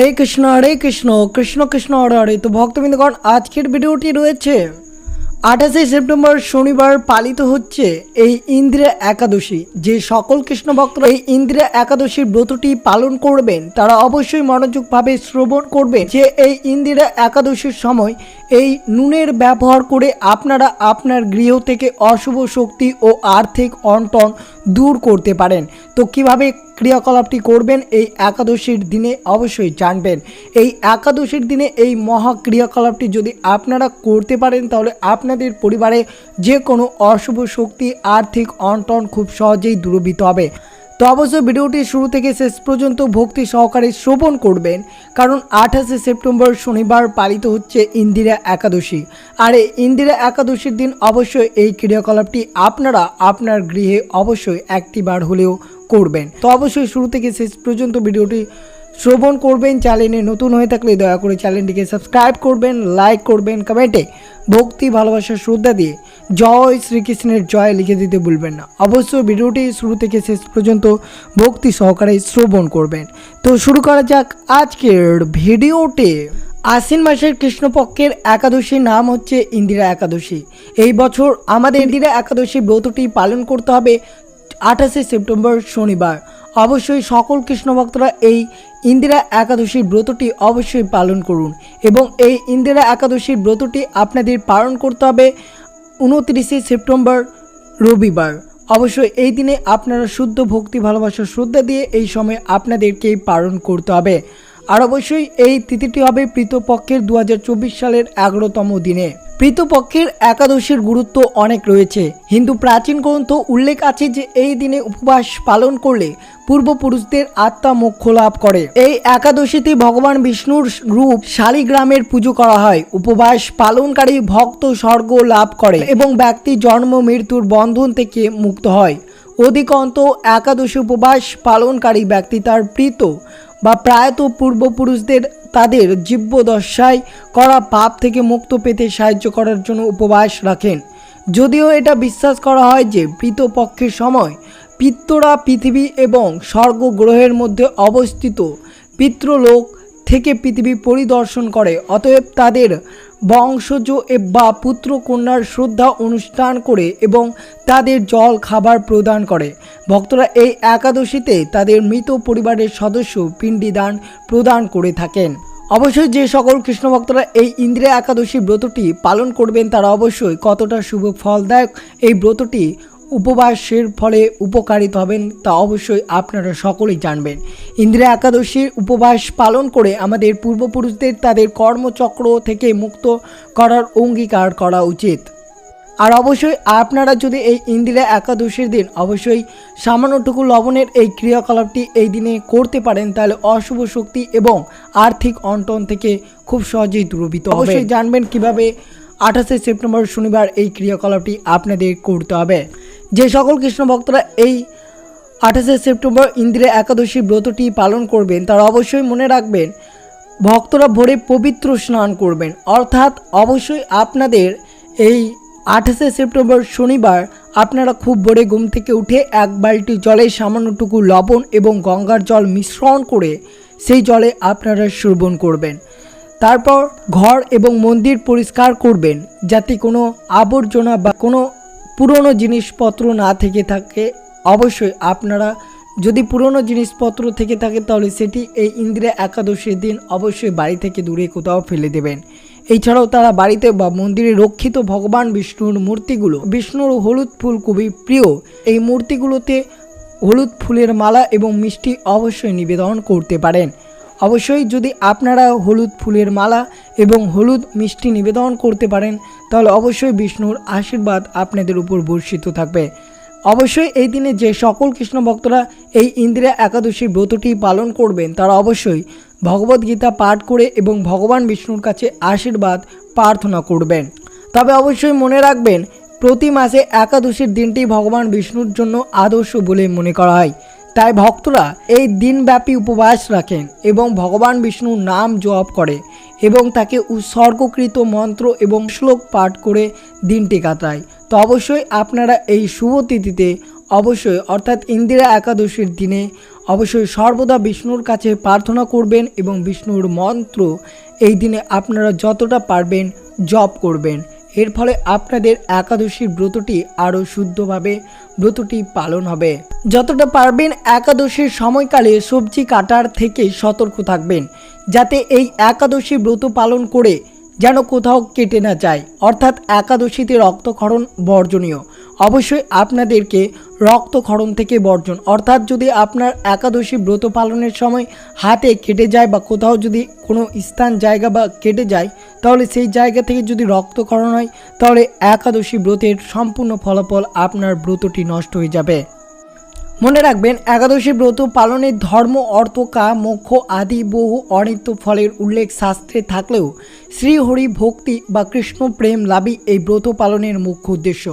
হরে কৃষ্ণ হরে কৃষ্ণ কৃষ্ণ কৃষ্ণ, হরে হরে। তো ভক্তবৃন্দগণ আজকের ভিডিওটি রয়েছে আঠাশে সেপ্টেম্বর শনিবার পালিত হচ্ছে এই ইন্দিরা একাদশী। যে সকল কৃষ্ণ ভক্তরা এই ইন্দিরা একাদশীর ব্রতটি পালন করবেন, তারা অবশ্যই মনোযোগভাবে শ্রবণ করবেন যে এই ইন্দিরা একাদশীর সময় এই নুনের ব্যবহার করে আপনারা আপনার গৃহ থেকে অশুভ শক্তি ও আর্থিক অনটন দূর করতে পারেন। তো কীভাবে ক্রিয়াকলাপটি করবেন এই একাদশীর দিনে অবশ্যই জানবেন। এই একাদশীর দিনে এই মহা ক্রিয়াকলাপটি যদি আপনারা করতে পারেন, তাহলে আপনাদের পরিবারে যে কোনো অশুভ শক্তি, আর্থিক অনটন খুব সহজেই দূরীভূত হবে। তো অবশ্যই ভিডিওটি শুরু থেকে শেষ পর্যন্ত ভক্তি সহকারে শ্রবণ করবেন, কারণ আঠাশে সেপ্টেম্বর শনিবার পালিত হচ্ছে ইন্দিরা একাদশী। আর এই ইন্দিরা একাদশীর দিন অবশ্যই এই ক্রিয়াকলাপটি আপনারা আপনার গৃহে অবশ্যই একটি বার হলেও করবেন। তো অবশ্যই শুরু থেকে শেষ পর্যন্ত ভিডিওটি শ্রবণ করবেন, চ্যানেলে নতুন হয়ে থাকলে দয়া করে চ্যানেলটিকে সাবস্ক্রাইব করবেন, লাইক করবেন, কমেন্টে ভক্তি, ভালোবাসা, শ্রদ্ধা দিয়ে জয় শ্রীকৃষ্ণের জয় লিখে দিতে ভুলবেন না। অবশ্যই ভিডিওটি শুরু থেকে শেষ পর্যন্ত ভক্তি সহকারে শ্রবণ করবেন। তো শুরু করা যাক আজকের ভিডিওটি আশ্বিন মাসের কৃষ্ণপক্ষের একাদশীর নাম হচ্ছে ইন্দিরা একাদশী। এই বছর আমাদের ইন্দিরা একাদশী ব্রতটি পালন করতে হবে আঠাশে সেপ্টেম্বর শনিবার। অবশ্যই সকল কৃষ্ণ ভক্তরা এই ইন্দিরা একাদশীর ব্রতটি অবশ্যই পালন করুন এবং এই ইন্দিরা একাদশীর ব্রতটি আপনাদের পালন করতে হবে উনত্রিশে সেপ্টেম্বর রবিবার। অবশ্যই এই দিনে আপনারা শুদ্ধ ভক্তি ভালোবাসা শ্রদ্ধা দিয়ে এই সময় আপনাদেরকেই পালন করতে হবে। আর অবশ্যই এই তিথিটি হবে প্রীতপক্ষের দু হাজার চব্বিশ সালের এগারোতম দিনে। প্রীতপক্ষের একাদশীর গুরুত্ব অনেক রয়েছে। হিন্দু প্রাচীন গ্রন্থ উল্লেখ আছে যে, এই দিনে উপবাস পালন করলে পূর্বপুরুষদের আত্মা মোক্ষ লাভ করে। এই একাদশীতে ভগবান বিষ্ণুর রূপ শালিগ্রামের পুজো করা হয়। উপবাস পালনকারী ভক্ত স্বর্গ লাভ করে এবং ব্যক্তি জন্ম, মৃত্যুর বন্ধন থেকে মুক্ত হয়। অধিকন্ত একাদশী উপবাস পালনকারী ব্যক্তি তার প্রীত বা প্রায়ত পূর্বপুরুষদের তাদের জীব্যদশায় করা পাপ থেকে মুক্ত পেতে সাহায্য করার জন্য উপবাস রাখেন। যদিও এটা বিশ্বাস করা হয় যে পৃতপক্ষের সময় পিত্তরা পৃথিবী এবং স্বর্গ গ্রহের মধ্যে অবস্থিত পিতৃলোক থেকে পৃথিবী পরিদর্শন করে, অতএব তাদের বংশজ বা পুত্র কন্যার শ্রদ্ধা অনুষ্ঠান করে এবং তাদের জল খাবার প্রদান করে। ভক্তরা এই একাদশীতে তাদের মৃত পরিবারের সদস্য পিণ্ডিদান প্রদান করে থাকেন। অবশ্যই যে সকল কৃষ্ণ ভক্তরা এই ইন্দ্রিয়া একাদশী ব্রতটি পালন করবেন, তারা অবশ্যই কতটা শুভ ফলদায়ক এই ব্রতটি উপবাসের ফলে উপকারিত হবেন তা অবশ্যই আপনারা সকলেই জানবেন। ইন্দিরা একাদশীর উপবাস পালন করে আমাদের পূর্বপুরুষদের তাদের কর্মচক্র থেকে মুক্ত করার অঙ্গীকার করা উচিত। আর অবশ্যই আপনারা যদি এই ইন্দিরা একাদশীর দিন অবশ্যই সামান্যটুকু লবণের এই ক্রিয়াকলাপটি এই দিনে করতে পারেন, তাহলে অশুভ শক্তি এবং আর্থিক অন্টন থেকে খুব সহজেই দূরীভূত হবে। অবশ্যই জানবেন কীভাবে আঠাশে সেপ্টেম্বর শনিবার এই ক্রিয়াকলাপটি আপনাদের করতে হবে। যে সকল কৃষ্ণ ভক্তরা এই আঠাশে সেপ্টেম্বর ইন্দিরা একাদশী ব্রতটি পালন করবেন, তারা অবশ্যই মনে রাখবেন, ভক্তরা ভোরে পবিত্র স্নান করবেন। অর্থাৎ অবশ্যই আপনাদের এই আঠাশে সেপ্টেম্বর শনিবার আপনারা খুব ভোরে ঘুম থেকে উঠে এক বালতি জলে সামান্যটুকু লবণ এবং গঙ্গার জল মিশ্রণ করে সেই জলে আপনারা শ্রবণ করবেন। তারপর ঘর এবং মন্দির পরিষ্কার করবেন, যাতে কোনো আবর্জনা বা কোনো পুরনো জিনিসপত্র না থেকে থাকে, অবশ্যই আপনারা যদি পুরনো জিনিসপত্র থেকে থাকে তাহলে সেটি এই ইন্দিরা একাদশীর দিন অবশ্যই বাড়ি থেকে দূরে কোথাও ফেলে দেবেন। এছাড়াও তারা বাড়িতে বা মন্দিরে রক্ষিত ভগবান বিষ্ণুর মূর্তিগুলো, বিষ্ণুর হলুদ ফুল খুবই প্রিয়। এই মূর্তিগুলোতে হলুদ ফুলের মালা এবং মিষ্টি অবশ্যই নিবেদন করতে পারেন। অবশ্যই যদি আপনারা হলুদ ফুলের মালা এবং হলুদ মিষ্টি নিবেদন করতে পারেন, তাহলে অবশ্যই বিষ্ণুর আশীর্বাদ আপনাদের উপর বর্ষিত থাকবে। অবশ্যই এই দিনে যে সকল কৃষ্ণ ভক্তরা এই ইন্দিরা একাদশী ব্রতটি পালন করবেন, তারা অবশ্যই ভগবদ্গীতা পাঠ করে এবং ভগবান বিষ্ণুর কাছে আশীর্বাদ প্রার্থনা করবেন। তবে অবশ্যই মনে রাখবেন, প্রতি মাসে একাদশীর দিনটি ভগবান বিষ্ণুর জন্য আদর্শ বলে মনে করা হয়। তাই ভক্তরা এই দিনব্যাপী উপবাস রাখেন এবং ভগবান বিষ্ণুর নাম জপ করে এবং তাকে উৎসর্গকৃত মন্ত্র এবং শ্লোক পাঠ করে দিনটি কাটায়। তো অবশ্যই আপনারা এই শুভ তিথিতে অবশ্যই, অর্থাৎ ইন্দিরা একাদশীর দিনে অবশ্যই সর্বদা বিষ্ণুর কাছে প্রার্থনা করবেন এবং বিষ্ণুর মন্ত্র এই দিনে আপনারা যতটা পারবেন জপ করবেন। এর ফলে আপনাদের একাদশীর ব্রতটি আরও শুদ্ধভাবে ব্রতটি পালন হবে। যতটা পারবেন একাদশীর সময়কালে সবজি কাটার থেকে সতর্ক থাকবেন, যাতে এই একাদশী ব্রত পালন করে যেন কোথাও কেটে না যায়। অর্থাৎ একাদশীতে রক্তক্ষরণ বর্জনীয়। অবশ্যই আপনাদেরকে রক্তক্ষরণ থেকে বর্জন। অর্থাৎ যদি আপনার একাদশী ব্রত পালনের সময় হাতে কেটে যায় বা কোথাও যদি কোনো স্থান, জায়গা বা কেটে যায়, তাহলে সেই জায়গা থেকে যদি রক্তক্ষরণ হয়, তাহলে একাদশী ব্রতের সম্পূর্ণ ফলাফল আপনার ব্রতটি নষ্ট হয়ে যাবে। মনে রাখবেন, একাদশী ব্রত পালনের ধর্ম, অর্থ কা মোক্ষ আদি বহু অনিত্য ফলের উল্লেখ শাস্ত্রে থাকলেও শ্রীহরি ভক্তি বা কৃষ্ণ প্রেম লাভই এই ব্রত পালনের মুখ্য উদ্দেশ্য।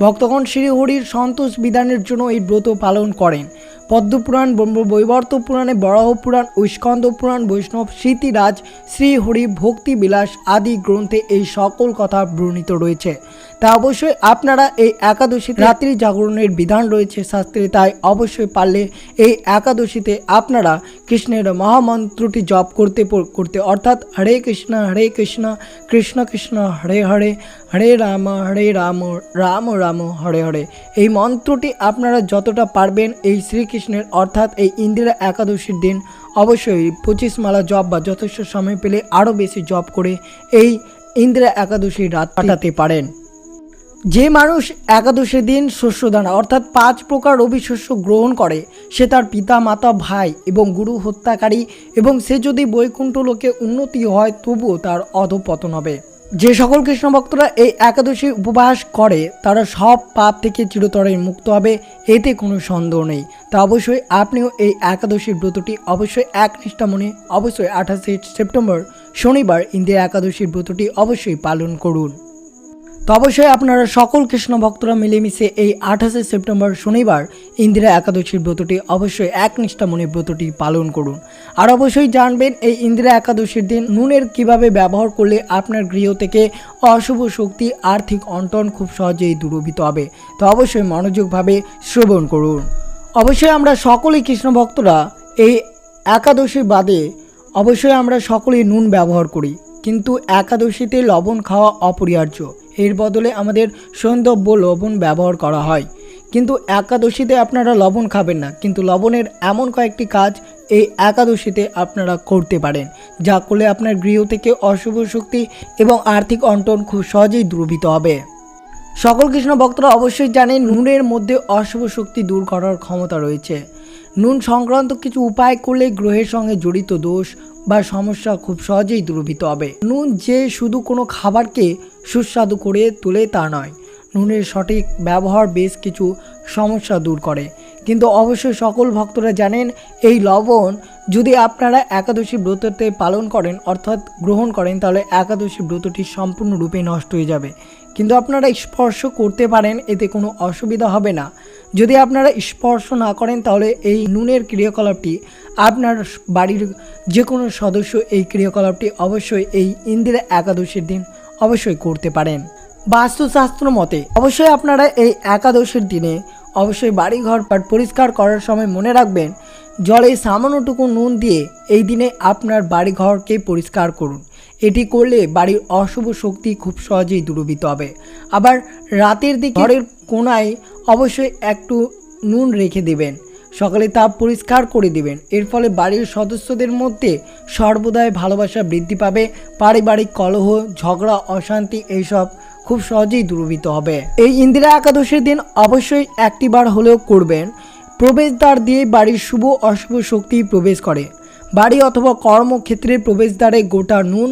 ভক্তগণ শ্রীহরির সন্তোষ বিধানের জন্য এই ব্রত পালন করেন। পদ্মপুরাণ বৈবর্ত পুরাণে, বরাহ পুরাণ, ঐস্কন্দ পুরাণ, বৈষ্ণব স্মৃতিরাজ, শ্রীহরি ভক্তি বিলাস আদি গ্রন্থে এই সকল কথা বর্ণিত রয়েছে। তা অবশ্যই আপনারা এই একাদশী রাত্রি জাগরণের বিধান রয়েছে শাস্ত্রে, তাই অবশ্যই পারলে এই একাদশীতে আপনারা কৃষ্ণের মহামন্ত্রটি জপ করতে করতে, অর্থাৎ হরে কৃষ্ণ হরে কৃষ্ণ কৃষ্ণ কৃষ্ণ, হরে হরে হরে রাম হরে রাম রাম রাম, হরে হরে। এই মন্ত্রটি আপনারা যতটা পারবেন এই শ্রীকৃষ্ণের, অর্থাৎ এই ইন্দিরা একাদশীর দিন অবশ্যই পঁচিশ মালা জপ বা যথেষ্ট সময় পেলে আরও বেশি জপ করে এই ইন্দিরা একাদশীর রাত কাটাতে পারেন। যে মানুষ একাদশীর দিন শস্যদানা, অর্থাৎ পাঁচ প্রকার রবি শস্য গ্রহণ করে, সে তার পিতা মাতা ভাই এবং গুরু হত্যাকারী এবং সে যদি বৈকুণ্ঠ লোকে উন্নতি হয়, তবুও তার অধপতন হবে। যে সকল কৃষ্ণ ভক্তরা এই একাদশী উপবাস করে, তারা সব পাপ থেকে চিরতরে মুক্ত হবে, এতে কোনো সন্দেহ নেই। তা অবশ্যই আপনিও এই একাদশীর ব্রতটি অবশ্যই এক মনে অবশ্যই আঠাশে সেপ্টেম্বর শনিবার ইন্দিরা একাদশীর ব্রতটি অবশ্যই পালন করুন। তো অবশ্যই আপনারা সকল কৃষ্ণ ভক্তরা মিলেমিশে এই আঠাশে সেপ্টেম্বর শনিবার ইন্দিরা একাদশীর ব্রতটি অবশ্যই একনিষ্ঠা মনে ব্রতটি পালন করুন। আর অবশ্যই জানবেন এই ইন্দিরা একাদশীর দিন নুনের কীভাবে ব্যবহার করলে আপনার গৃহ থেকে অশুভ শক্তি, আর্থিক অন্টন খুব সহজেই দূরভূত হবে। তো অবশ্যই মনোযোগভাবে শ্রবণ করুন। অবশ্যই আমরা সকলেই কৃষ্ণ ভক্তরা এই একাদশী বাদে অবশ্যই আমরা সকলেই নুন ব্যবহার করি। কিন্তু একাদশীতে লবণ খাওয়া অপরিহার্য। এর বদলে আমাদের সৌন্দর্য লবণ ব্যবহার করা হয়। কিন্তু একাদশীতে আপনারা লবণ খাবেন না। কিন্তু লবণের এমন কয়েকটি কাজ এই একাদশীতে আপনারা করতে পারেন, যা করলে আপনার গৃহ থেকে অশুভ শক্তি এবং আর্থিক অন্টন খুব সহজেই দূরীভূত হবে। সকল কৃষ্ণ ভক্তরা অবশ্যই জানেন, নুনের মধ্যে অশুভ শক্তি দূর করার ক্ষমতা রয়েছে। নুন সংক্রান্ত কিছু উপায় করলে গ্রহের সঙ্গে জড়িত দোষ বা সমস্যা খুব সহজেই দূরীভূত হবে। নুন যে শুধু কোনো খাবারকে সুস্বাদু করে তোলে তা নয়। নুনের সঠিক ব্যবহার বেশ কিছু সমস্যা দূর করে। কিন্তু অবশ্যই সকল ভক্তরা জানেন, এই লবণ যদি আপনারা একাদশী ব্রততে পালন করেন, অর্থাৎ গ্রহণ করেন, তাহলে একাদশী ব্রতটি সম্পূর্ণরূপে নষ্ট হয়ে যাবে। কিন্তু আপনারা স্পর্শ করতে পারেন, এতে কোনো অসুবিধা হবে না। যদি আপনারা স্পর্শ না করেন, তাহলে এই নুনের ক্রিয়াকলাপটি আপনার বাড়ির যে কোনো সদস্য এই ক্রিয়াকলাপটি অবশ্যই এই ইন্দিরা একাদশীর দিন অবশ্যই করতে পারেন। বাস্তুশাস্ত্র মতে, অবশ্যই আপনারা এই একাদশীর দিনে অবশ্যই বাড়িঘর পাট পরিষ্কার করার সময় মনে রাখবেন, জলে সামান্যটুকু নুন দিয়ে এই দিনে আপনার বাড়িঘরকে পরিষ্কার করুন। এটি করলে বাড়ির অশুভ শক্তি খুব সহজেই দূরীভূত হবে। আবার রাতের দিকে ঘরের কোনায় অবশ্যই একটু নুন রেখে দেবেন। সকালে তা পরিষ্কার করে দিবেন। এর ফলে বাড়ির সদস্যদের মধ্যে সর্বদাই ভালোবাসা বৃদ্ধি পাবে, পারিবারিক কলহ, ঝগড়া, অশান্তি এইসব খুব সহজেই দূরীভূত হবে। এই ইন্দিরা একাদশীর দিন অবশ্যই একটিবার হলেও করবেন। প্রবেশদ্বার দিয়ে বাড়ির শুভ অশুভ শক্তি প্রবেশ করে। বাড়ি অথবা কর্মক্ষেত্রে প্রবেশদ্বারে গোটা নুন,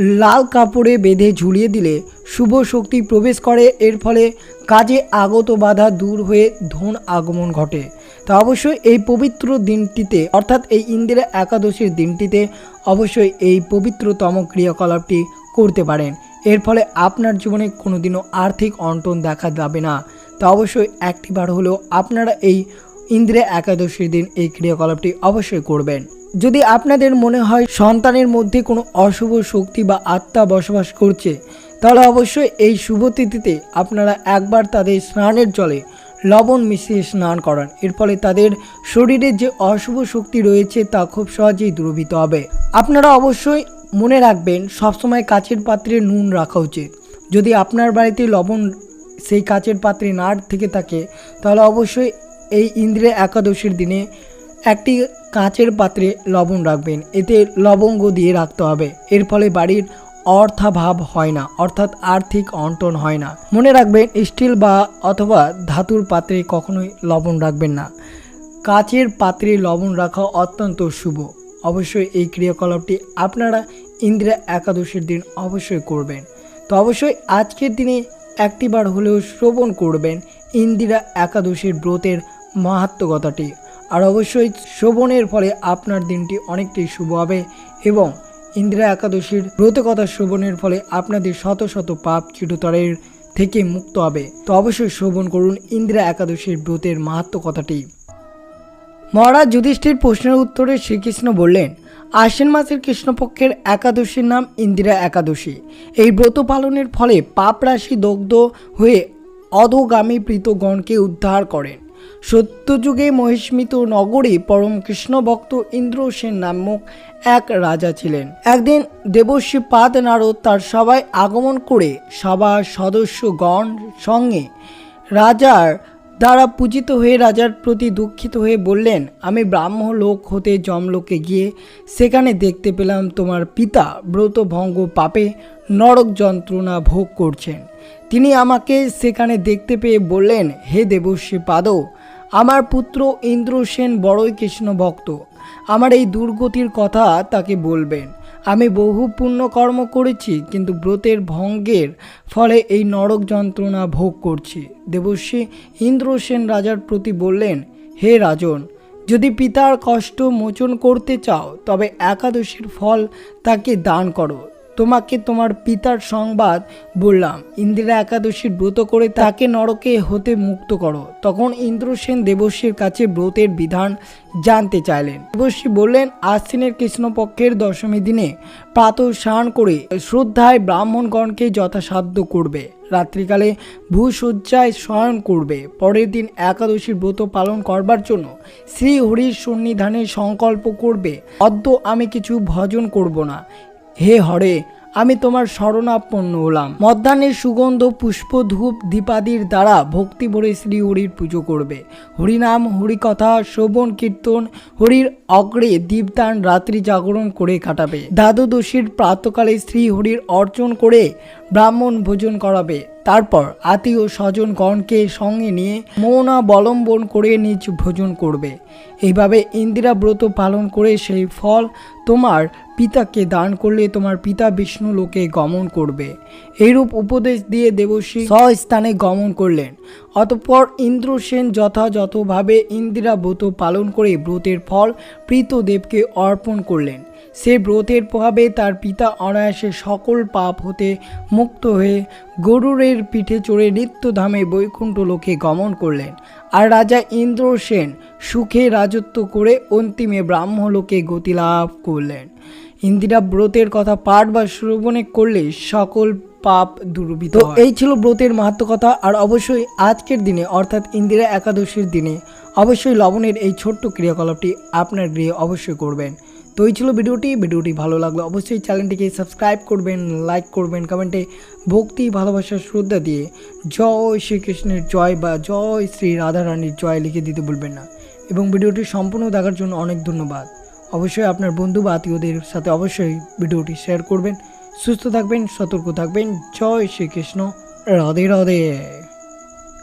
লাল কাপড়ে বেঁধে ঝুলিয়ে দিলে শুভ শক্তি প্রবেশ করে। এর ফলে কাজে আগত বাধা দূর হয়ে ধন আগমন ঘটে। তা অবশ্যই এই পবিত্র দিনটিতে, অর্থাৎ এই ইন্দিরা একাদশীর দিনটিতে অবশ্যই এই পবিত্রতম ক্রিয়াকলাপটি করতে পারেন। এর ফলে আপনার জীবনে কোনোদিনও আর্থিক অন্টন দেখা যাবে না। তা অবশ্যই একটিবার হলেও আপনারা এই ইন্দিরা একাদশীর দিন এই ক্রিয়াকলাপটি অবশ্যই করবেন। যদি আপনাদের মনে হয় সন্তানের মধ্যে কোনো অশুভ শক্তি বা আত্মা বসবাস করছে, তাহলে অবশ্যই এই শুভ তিথিতে আপনারা একবার তাদের স্নানের জলে লবণ মিশিয়ে স্নান করান। এর ফলে তাদের শরীরে যে অশুভ শক্তি রয়েছে তা খুব সহজেই দূরীভূত হবে। আপনারা অবশ্যই মনে রাখবেন, সবসময় কাচের পাত্রে নুন রাখা উচিত। যদি আপনার বাড়িতে লবণ সেই কাচের পাত্রে না থেকে থাকে, তাহলে অবশ্যই এই ইন্দ্রে একাদশীর দিনে একটি কাচের পাত্রে লবণ রাখবেন। এতে লবঙ্গ দিয়ে রাখতে হবে। এর ফলে বাড়ির অর্থাভাব হয় না, অর্থাৎ আর্থিক অন্টন হয় না। মনে রাখবেন, স্টিল বা অথবা ধাতুর পাত্রে কখনোই লবণ রাখবেন না। কাচের পাত্রে লবণ রাখা অত্যন্ত শুভ। অবশ্যই এই ক্রিয়াকলাপটি আপনারা ইন্দিরা একাদশীর দিন অবশ্যই করবেন। তো অবশ্যই আজকের দিনে একটিবার হলেও শ্রবণ করবেন ইন্দিরা একাদশীর ব্রতের মাহাত্মকতাটি আর অবশ্যই শ্রবণের ফলে আপনার দিনটি অনেকটাই শুভ হবে এবং ইন্দিরা একাদশীর ব্রতকথা শ্রবণের ফলে আপনাদের শত শত পাপ চিরতরের থেকে মুক্ত হবে। তো অবশ্যই শ্রবণ করুন ইন্দিরা একাদশীর ব্রতের মাহাত্মকতাটি মহারাজ যুধিষ্ঠির প্রশ্নের উত্তরে শ্রীকৃষ্ণ বললেন, আশ্বিন মাসের কৃষ্ণপক্ষের একাদশীর নাম ইন্দিরা একাদশী। এই ব্রত পালনের ফলে পাপ রাশি দগ্ধ হয়ে অধগামী প্রীতগণকে উদ্ধার করেন। সত্যযুগে মহিষ্মিত নগরে পরম কৃষ্ণ ভক্ত ইন্দ্রসেন নামক এক রাজা ছিলেন। একদিন দেবশ্রী পাদ নারদ তার সবাই আগমন করে সবার সদস্যগণ সঙ্গে রাজার দ্বারা পূজিত হয়ে রাজার প্রতি দুঃখিত হয়ে বললেন, আমি ব্রাহ্ম লোক হতে জমলোকে গিয়ে সেখানে দেখতে পেলাম তোমার পিতা ব্রতভঙ্গ পাপে নরক যন্ত্রণা ভোগ করছেন। তিনি আমাকে সেখানে দেখতে পেয়ে বললেন, হে দেবশ্রী পাদ, আমার পুত্র ইন্দ্রসেন বড়ই কৃষ্ণ ভক্ত। আমার এই দুর্গতির কথা তাকে বলবেন। আমি বহু পুণ্য কর্ম করেছি, কিন্তু ব্রতের ভঙ্গের ফলে এই নরক যন্ত্রণা ভোগ করছি। দেবশ্রী ইন্দ্রসেন রাজার প্রতি বললেন, হে রাজন, যদি পিতার কষ্ট মোচন করতে চাও, তবে একাদশীর ফল তাকে দান করো। তোমাকে তোমার পিতার সংবাদ বললাম। ইন্দিরা একাদশীর ব্রত করে তাকে নরকে হতে মুক্ত করো। তখন ইন্দ্রসেন দেবশ্রীর কাছে ব্রতের বিধান জানতে চাইলেন। দেবশ্রী বললেন, আশ্বিনের কৃষ্ণপক্ষের দশমী দিনে প্রাতঃ স্নান করে শ্রদ্ধায় ব্রাহ্মণগণকে যথাসাধ্য করবে। রাত্রিকালে ভূসজ্জায় শয়ন করবে। পরের দিন একাদশীর ব্রত পালন করবার জন্য শ্রী হরির সন্নিধানে সংকল্প করবে, অদ্য আমি কিছু ভজন করব না। হে হরে, আমি তোমার শরণাপন্ন হলাম। মধ্যাহ্নের সুগন্ধ, পুষ্প, ধূপ, দীপাদির দ্বারা ভক্তি ভরে শ্রী হরির পুজো করবে। হরিনাম, হরিকথা, শ্রবণ, কীর্তন, হরির অগ্রে দীপদান, রাত্রি জাগরণ করে কাটাবে। দ্বাদশীর প্রাতকালে শ্রী হরির অর্চন করে ব্রাহ্মণ ভোজন করাবে। তারপর আত্মীয় স্বজনগণকে সঙ্গে নিয়ে মৌনাবলম্বন করে নিজ ভোজন করবে। এইভাবে ইন্দিরা ব্রত পালন করে সেই ফল তোমার পিতাকে দান করলে তোমার পিতা বিষ্ণু লোকে গমন করবে। এইরূপ উপদেশ দিয়ে দেবশ্রী স্বস্থানে গমন করলেন। অতঃপর ইন্দ্রসেন যথাযথভাবে ইন্দিরা ব্রত পালন করে ব্রতের ফল প্রীতদেবকে অর্পণ করলেন। সে ব্রতের প্রভাবে তার পিতা অনায়াসে সকল পাপ হতে মুক্ত হয়ে গরুরের পিঠে চড়ে নিত্যধামে বৈকুণ্ঠ লোকে গমন করলেন। আর রাজা ইন্দ্রসেন সুখে রাজত্ব করে অন্তিমে ব্রাহ্মলোকে গতিলাভ করলেন। ইন্দিরা ব্রতের কথা পাঠ বা শ্রবণে করলে সকল পাপ দূরবিত এই ছিল ব্রতের মাহাত্ম কথা। আর অবশ্যই আজকের দিনে, অর্থাৎ ইন্দিরা একাদশীর দিনে, অবশ্যই লবণের এই ছোট্ট ক্রিয়াকলাপটি আপনার গৃহে অবশ্যই করবেন। তো এই ছিল ভিডিওটি। ভিডিওটি ভালো লাগল অবশ্যই চ্যানেলটিকে সাবস্ক্রাইব করবেন, লাইক করবেন, কমেন্টে ভক্তি, ভালোবাসা, শ্রদ্ধা দিয়ে জয় শ্রীকৃষ্ণের জয় বা জয় শ্রী রাধারানীর জয় লিখে দিতে ভুলবেন না। এবং ভিডিওটি সম্পূর্ণ দেখার জন্য অনেক ধন্যবাদ। অবশ্যই আপনার বন্ধু বা আত্মীয়দের সাথে অবশ্যই ভিডিওটি শেয়ার করবেন। সুস্থ থাকবেন, সতর্ক থাকবেন। জয় শ্রীকৃষ্ণ। রাধে রাধে।